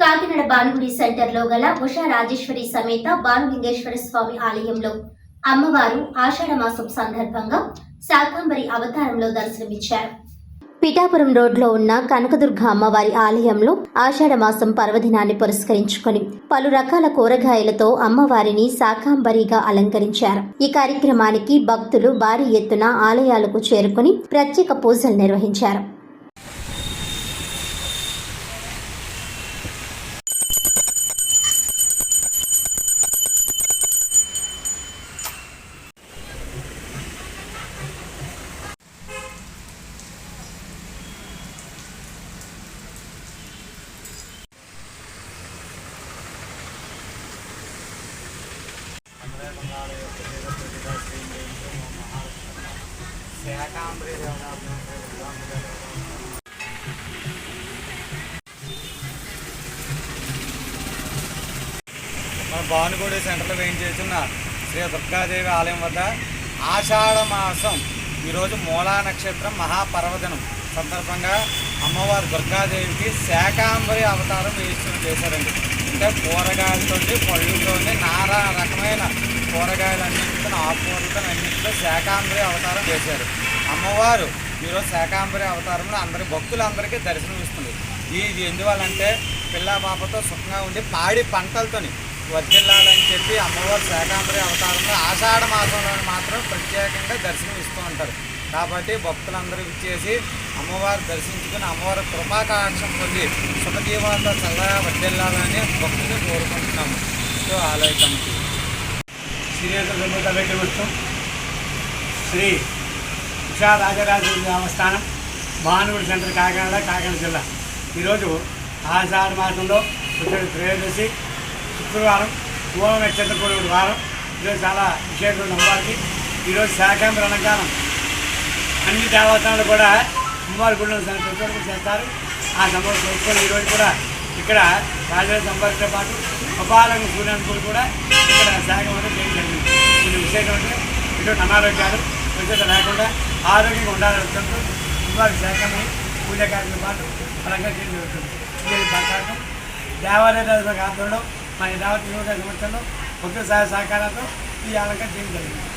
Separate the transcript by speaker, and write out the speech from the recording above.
Speaker 1: కాకినాడ భానుగుడి సెంటర్లో గల ఉషా రాజేశ్వరి సమేత భానులింగేశ్వర స్వామి ఆలయంలో అమ్మవారు ఆషాఢ మాసం సందర్భంగా శాకాంబరి అవతారంలో దర్శనమిచ్చారు. పిఠాపురం రోడ్లో ఉన్న కనకదుర్గ అమ్మవారి ఆలయంలో ఆషాఢ మాసం పర్వదినాన్ని పురస్కరించుకొని పలు రకాల కూరగాయలతో అమ్మవారిని శాకాంబరిగా అలంకరించారు. ఈ కార్యక్రమానికి భక్తులు భారీ ఎత్తున ఆలయాలకు చేరుకుని ప్రత్యేక పూజలు నిర్వహించారు.
Speaker 2: మన భానుగూడి సెంటర్లో వేయించేస్తున్న శ్రీ దుర్గాదేవి ఆలయం వద్ద ఆషాఢ మాసం ఈరోజు మూలా నక్షత్రం మహాపర్వదినం సందర్భంగా అమ్మవారు దుర్గాదేవికి శాకాంబరి అవతారం వేయించడం చేశారండి. అంటే కూరగాయలతోటి పళ్ళుతోటి నానా రకమైన కూరగాయలన్నింటితో ఆకుకూరలతో అన్నింటితో శాకాంబరి అవతారం చేశారు. అమ్మవారు ఈరోజు శాకాంబరి అవతారంలో అందరి భక్తులందరికీ దర్శనం ఇస్తుంది ఇది ఎందువల్లంటే పిల్ల పాపతో సుఖంగా ఉండి పాడి పంటలతోని వర్ధిల్లాలని చెప్పి అమ్మవారు శాకాంబరి అవతారంలో ఆషాఢ మాసంలో మాత్రం ప్రత్యేకంగా దర్శనం ఇస్తూ ఉంటారు. కాబట్టి భక్తులందరూ ఇచ్చేసి అమ్మవారు దర్శించుకుని అమ్మవారి కృపాకాంక్షం పొంది సుఖజీవాలతో చల్లగా వర్ధిల్లాలని భక్తులు కోరుకుంటున్నాము. సో ఆలయ కమిటీ.
Speaker 3: శ్రీరేఖ విగ్రహోత్సవం శ్రీ ఉషా రాజరాజ దేవస్థానం భానుగుడి సెంటర్ కాకినాడ కాకినాడ జిల్లా. ఈరోజు ఆషాఢ మాసంలో వచ్చే త్రయోదశి శుక్రవారం పూర్వ నక్షత్ర వారం. ఈరోజు చాలా విశేషమైన అమ్మవారికి. ఈరోజు శాకాంబర అలంకారం. అన్ని దేవస్థానాలు కూడా అమ్మవారి గుడిలో చేస్తారు. ఆ సంబరం చేసుకొని ఈరోజు కూడా ఇక్కడ రాజరాజ సంబరితో పాటు అపారంగ సూర్యానికి కూడా ఇక్కడ శాఖం అనేది చేయడం జరిగింది. ఇది విషయం అంటే ఇటువంటి అనారోగ్యాలు విశేష లేకుండా ఆరోగ్యంగా ఉండాలని అనుకుంటూ అమ్మవారి శాఖమని పూజా కార్యక్రమం పాటు అలంగా చేయడం జరుగుతుంది. ఇది ప్రకారం దేవాలయ ఆధ్వర్యంలో మన దేవత యోగా సంవత్సరంలో భక్తుల సహాయ సహకారాలతో ఈ అలంకరణ చేయడం జరిగింది.